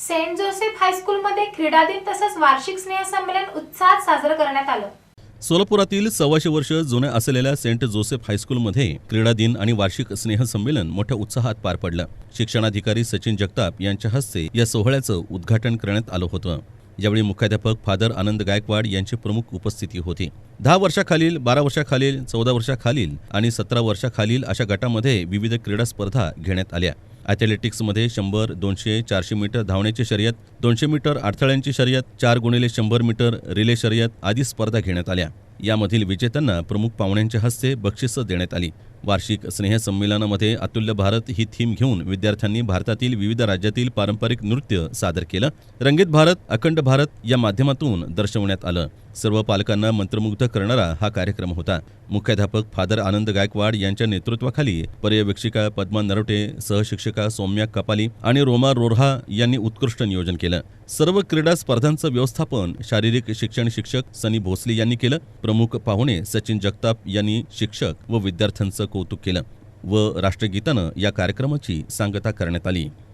Saint Joseph हायस्कूलमध्ये क्रीडा दिन तसंच वार्षिक स्नेहसंमेलन उत्साहात साजरं करण्यात आलं. सोलापुरातील सव्वाशे वर्ष जुन्या असलेल्या सेंट जोसेफ हायस्कूलमध्ये क्रीडा दिन आणि वार्षिक स्नेहसंमेलन मोठ्या उत्साहात पार पडलं. शिक्षणाधिकारी सचिन जगताप यांच्या हस्ते या सोहळ्याचं उद्घाटन करण्यात आलं होतं. यावेळी मुख्याध्यापक फादर आनंद गायकवाड यांची प्रमुख उपस्थिती होती. दहा वर्षाखालील बारा वर्षाखालील चौदा वर्षाखालील आणि सतरा वर्षाखालील अशा गटामध्ये विविध क्रीडा स्पर्धा घेण्यात आल्या. ॲथलेटिक्समध्ये शंभर दोनशे चारशे मीटर धावण्याची शर्यत दोनशे मीटर अडथळ्यांची शर्यत चार गुणिले शंभर मीटर रिले शर्यत आदी स्पर्धा घेण्यात आल्या. यामधील विजेत्यांना प्रमुख पाहुण्यांच्या हस्ते बक्षिसं देण्यात आली. वार्षिक स्नेहसंमेलनामध्ये अतुल्य भारत ही थीम घेऊन विद्यार्थ्यांनी भारतातील विविध राज्यातील पारंपरिक नृत्य सादर केलं. रंगीत भारत अखंड भारत या माध्यमातून दर्शवण्यात आलं. सर्व पालकांना मंत्रमुग्ध करणारा हा कार्यक्रम होता. मुख्याध्यापक फादर आनंद गायकवाड यांच्या नेतृत्वाखाली पर्यवेक्षिका पद्मा नरोटे सहशिक्षिका सौम्या कपाली आणि रोमा रोरहा यांनी उत्कृष्ट नियोजन केलं. सर्व क्रीडा स्पर्धांचं व्यवस्थापन शारीरिक शिक्षण शिक्षक सनी भोसले यांनी केलं. प्रमुख पाहुणे सचिन जगताप यांनी शिक्षक व विद्यार्थ्यांचं कौतुक केलं व राष्ट्रगीतानं या कार्यक्रमाची सांगता करण्यात आली.